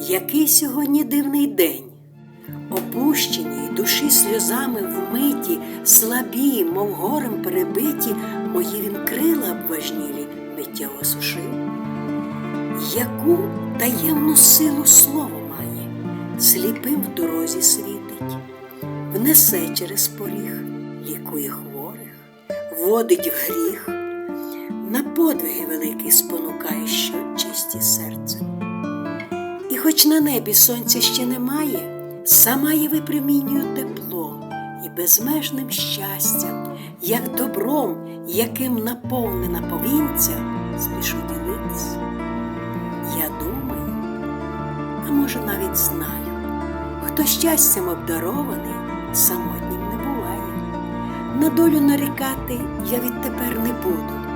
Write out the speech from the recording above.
Який сьогодні дивний день, опущені душі сльозами вмиті, слабі, мов горем перебиті, мої він крила обважнілі миттєво сушив. Яку таємну силу слово має, сліпим в дорозі світить, внесе через поріг, лікує хворих, водить в гріх, на подвиги великі спонукає, що хоч на небі сонця ще немає, сама я випромінюю тепло і безмежним щастям, як добром, яким наповнена повінця, спішу ділитись. Я думаю, а може навіть знаю, хто щастям обдарований, самотнім не буває. На долю нарікати я відтепер не буду,